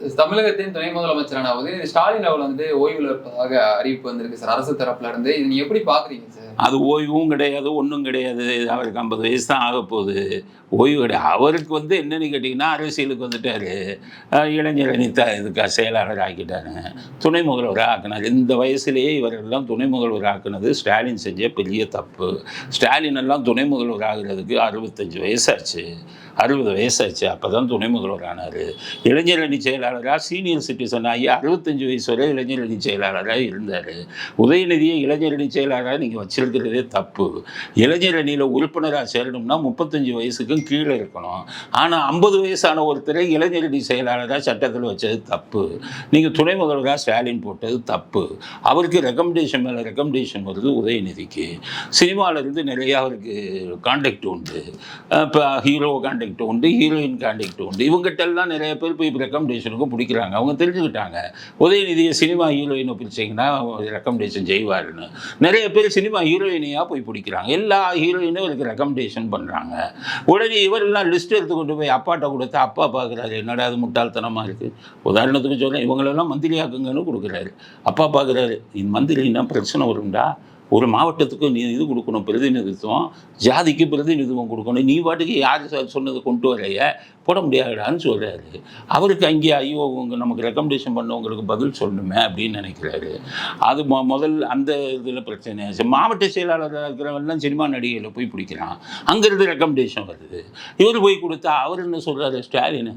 தமிழகத்தின் துணை முதலமைச்சரான உதயநிதி ஸ்டாலின் அவர்கள் வந்து ஓய்வில் இருப்பதாக அறிவிப்பு வந்திருக்கு சார். அரசு தரப்புல இருந்து. இது நீங்க எப்படி பாக்குறீங்க சார்? அது ஓய்வும் கிடையாது ஒன்றும் கிடையாது. அவருக்கு ஐம்பது வயசு தான் ஆக போகுது. ஓய்வு கிடையாது அவருக்கு வந்து என்னன்னு கேட்டிங்கன்னா அரசியலுக்கு வந்துட்டார். இளைஞர் அணி த இதுக்காக செயலாளர் ஆக்கிட்டாரு. துணை முதல்வர் ஆக்கினார். இந்த வயசுலேயே இவரெல்லாம் துணை முதல்வர் ஆக்குனது ஸ்டாலின் செஞ்ச பெரிய தப்பு. ஸ்டாலின் எல்லாம் துணை முதல்வர் ஆகுறதுக்கு அறுபத்தஞ்சு வயசாச்சு. அறுபது வயசாச்சு அப்போ தான் துணை முதல்வர் ஆனார். இளைஞர் அணி செயலாளராக சீனியர் சிட்டிசன் ஆகி அறுபத்தஞ்சு வயசு வரை இளைஞர் அணி செயலாளராக இருந்தார். உதயநிதியை இளைஞர் அணி செயலாளராக நீங்கள் வச்சிருக்கிறதே தப்பு. இளைஞர் அணியில் உறுப்பினராக சேரணும்னா முப்பத்தஞ்சு வயசுக்கும் கீழே இருக்கணும். ஆனால் ஐம்பது வயசான ஒருத்தரை இளைஞர் அணி செயலாளராக சட்டத்தில் வச்சது தப்பு. நீங்கள் துணை முதல்வராக ஸ்டாலின் போட்டது தப்பு. அவருக்கு ரெக்கமெண்டேஷன் மேலே ரெக்கமெண்டேஷன் வருது உதயநிதிக்கு. சினிமாவிலேருந்து நிறையா அவருக்கு கான்டாக்ட் உண்டு. இப்போ ஹீரோ கான்டாக்ட் உண்டு ஹீரோயின் கான்டாக்ட் உண்டு இவங்ககிட்ட எல்லாம் நிறைய பேர் போய் ரெக்கமெண்டேஷனுக்கு பிடிக்கிறாங்க. அவங்க தெரிஞ்சுக்கிட்டாங்க. உதயநிதியை சினிமா ஹீரோயினை பிடிச்சிங்கன்னா ரெக்கமெண்டேஷன் செய்வாருன்னு. நிறைய பேர் சினிமா ஹீரோயினையாக போய் பிடிக்கிறாங்க. எல்லா ஹீரோயினும் இவருக்கு ரெக்கமெண்டேஷன் பண்ணுறாங்க உடனே இவரெல்லாம் லிஸ்ட் எடுத்து கொண்டு போய் அப்பாட்ட கொடுத்து அப்பா பார்க்குறாரு என்னடா அது முட்டாள்தனமாக இருக்குது உதாரணத்துக்கு சொல்கிறேன் இவங்களெல்லாம் மந்திரி ஆக்குங்கன்னு கொடுக்குறாரு. அப்பா பார்க்குறாரு இந்த மந்திரின்னா பிரச்சனை வரும்டா. ஒரு மாவட்டத்துக்கு நீ இது கொடுக்கணும் பிரதிநிதித்துவம் ஜாதிக்கு பிரதிநிதித்துவம் கொடுக்கணும். நீ பாட்டுக்கு யார் சொன்னதை கொண்டு வரைய போட முடியாதுடான்னு சொல்கிறாரு அவருக்கு அங்கே ஐயோ உங்க நமக்கு ரெக்கமெண்டேஷன் பண்ணவங்களுக்கு பதில் சொல்லணுமே அப்படின்னு நினைக்கிறாரு. அது மொ முதல் அந்த இதில் பிரச்சனை. மாவட்ட செயலாளராக இருக்கிறவெல்லாம் சினிமா நடிகையில் போய் பிடிக்கிறான். அங்கேருந்து ரெக்கமெண்டேஷன் வருது. இவர் போய் கொடுத்தா அவர் என்ன சொல்கிறாரு ஸ்டாலின்?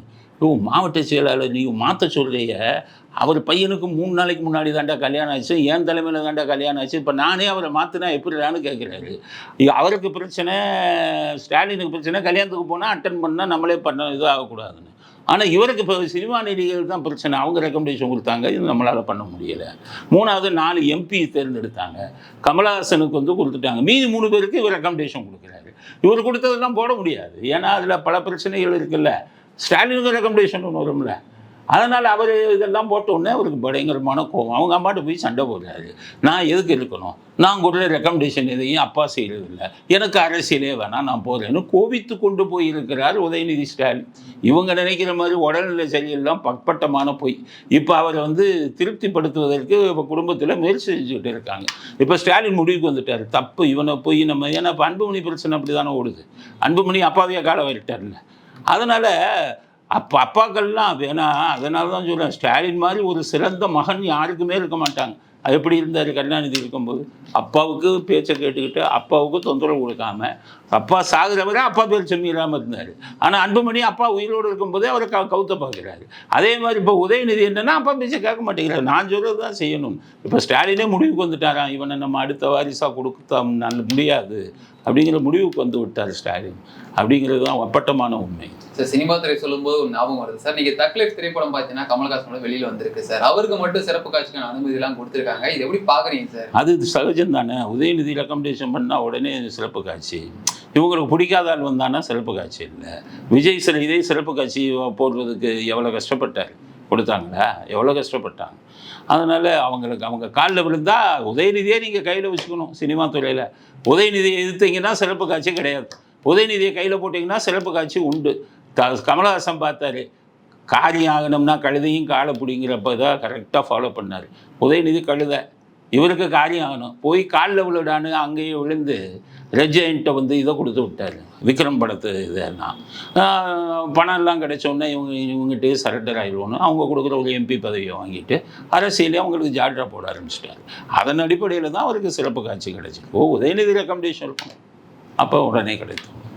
ஓ மாவட்ட செயலாளர் நீ மாற்ற சொல்றிய. அவர் பையனுக்கு மூணு நாளைக்கு முன்னாடி தாண்டா கல்யாணம் ஆச்சு என் தலைமையில் தாண்டா கல்யாணம் ஆச்சு இப்போ நானே அவரை மாற்றினா எப்படிலான்னு கேட்குறாரு அவருக்கு பிரச்சனை ஸ்டாலினுக்கு பிரச்சனை கல்யாணத்துக்கு போனால் அட்டன் பண்ணால் நம்மளே பண்ண இது ஆகக்கூடாதுன்னு ஆனால் இவருக்கு இப்போ சினிமா நடிகர்கள் தான் பிரச்சனை அவங்க ரெக்கமெண்டேஷன் கொடுத்தாங்க இது நம்மளால் பண்ண முடியலை. மூணாவது நாலு எம்பி தேர்ந்தெடுத்தாங்க. கமலஹாசனுக்கு வந்து கொடுத்துட்டாங்க. மீதி மூணு பேருக்கு இவர் ரெக்கமெண்டேஷன் கொடுக்குறாரு. இவர் கொடுத்ததெல்லாம் போட முடியாது. ஏன்னா அதில் பல பிரச்சனைகள் இருக்குல்ல. ஸ்டாலினுக்கு ரெக்கமெண்டேஷன் ஒன்று வரும்ல. அதனால் அவர் இதெல்லாம் போட்டோடனே அவருக்கு பயங்கரமான கோவம் அவங்க அம்மாட்ட போய் சண்டை போடுறாரு. நான் எதுக்கு இருக்கணும்? நான் கூட ரெக்கமெண்டேஷன் எதையும் அப்பா செய்யறதில்லை. எனக்கு அரசியலே வேணாம் நான் போகிறேன்னு கோபித்து கொண்டு போயிருக்கிறார் உதயநிதி ஸ்டாலின். இவங்க நினைக்கிற மாதிரி உடல்நிலை சரியில்லாம் பட்பட்டமான பொய். இப்போ அவரை வந்து திருப்திப்படுத்துவதற்கு இப்போ குடும்பத்தில் முயற்சி செஞ்சுக்கிட்டு இருக்காங்க. இப்போ ஸ்டாலின் முடிவுக்கு வந்துட்டார். தப்பு இவனை போய் நம்ம ஏன்னா இப்போ அன்புமணி பிரச்சனை அப்படி தானே ஓடுது. அன்புமணி அப்பாவையே கால வரட்டார்ல அதனால் அப்போ அப்பாக்கள்லாம் வேணா அதனால தான் சொல்கிறேன் ஸ்டாலின் மாதிரி ஒரு சிறந்த மகன் யாருக்குமே இருக்க மாட்டாங்க. அது எப்படி இருந்தார் கருணாநிதி இருக்கும்போது? அப்பாவுக்கு பேச்சை கேட்டுக்கிட்டு அப்பாவுக்கு தொந்தரவு கொடுக்காம அப்பா சாகுறவரை அப்பா பேர் செம்மிடாமல் இருந்தார். ஆனால் அன்புமணி அப்பா உயிரோடு இருக்கும்போதே அவரை க கவுத்த பார்க்குறாரு. அதே மாதிரி இப்போ உதயநிதி என்னன்னா அப்பா பேச்சை கேட்க மாட்டேங்கிறார். நான் சொல்கிறது தான் செய்யணும். இப்போ ஸ்டாலினே முடிவுக்கு வந்துட்டாராம் இவனை நம்ம அடுத்த வாரிசாக கொடுத்தா நல்ல முடியாது. அப்படிங்கிற முடிவுக்கு வந்து விட்டார் ஸ்டாலின். அப்படிங்கிறது தான் அப்பட்டமான உண்மை. சார் சினிமா துறை சொல்லும்போது ஒரு ஞாபகம் வருது. சார் நீங்கள் தக்லீஃப் திரைப்படம் பார்த்தீங்கன்னா கமல்ஹாசனோட வெளியில் வந்திருக்கு சார். அவருக்கு மட்டும் சிறப்பு காட்சிக்கான அனுமதி எல்லாம் கொடுத்துருக்காங்க இது எப்படி பார்க்குறீங்க சார்? அது சகஜம் தானே. உதயநிதி ரெக்கமெண்டேஷன் பண்ணால் உடனே சிறப்பு காட்சி. இவங்களுக்கு பிடிக்காத ஆள் வந்தானா சிறப்பு காட்சி இல்லை. விஜய் சில இதே சிறப்பு காட்சி போடுறதுக்கு எவ்வளோ கஷ்டப்பட்டார்? கொடுத்தாங்களா? எவ்வளோ கஷ்டப்பட்டாங்க? அதனால் அவங்களுக்கு அவங்க காலில் விழுந்தா உதயநிதியே நீங்கள் கையில் வச்சுக்கணும் சினிமா துறையில். உதயநிதியை எதிர்த்தீங்கன்னா சிறப்பு காட்சி கிடையாது. உதயநிதியை கையில் போட்டிங்கன்னா சிறப்பு காட்சி உண்டு. த கமலஹாசன் பார்த்தாரு. காரியம் ஆகணும்னா கழுதையும் காலை பிடிங்கிறப்ப தான் கரெக்டாக ஃபாலோ பண்ணார். உதயநிதி கழுதை இவருக்கு காரியம் ஆகணும் போய் காலில் விழுடான்னு அங்கேயே விழுந்து ரெஜென்ட்டை வந்து இதை கொடுத்து விட்டார். விக்ரம் படத்து இதெல்லாம். பணம்லாம் பணம் எல்லாம் கிடைச்ச உடனே இவங்க இவங்ககிட்டயே சரண்டர் ஆயிடுவோன்னு அவங்க கொடுக்குற ஒரு எம்பி பதவியை வாங்கிட்டு அரசியலே அவங்களுக்கு ஜாட்ரா போட ஆரம்பிச்சிட்டாரு. அதன் அடிப்படையில் தான் அவருக்கு சிறப்பு காட்சி கிடைச்சிருக்கு. ஓ உதயநிதி ரெக்கமெண்டேஷன் இருக்கும். அப்போ உடனே கிடைக்கும்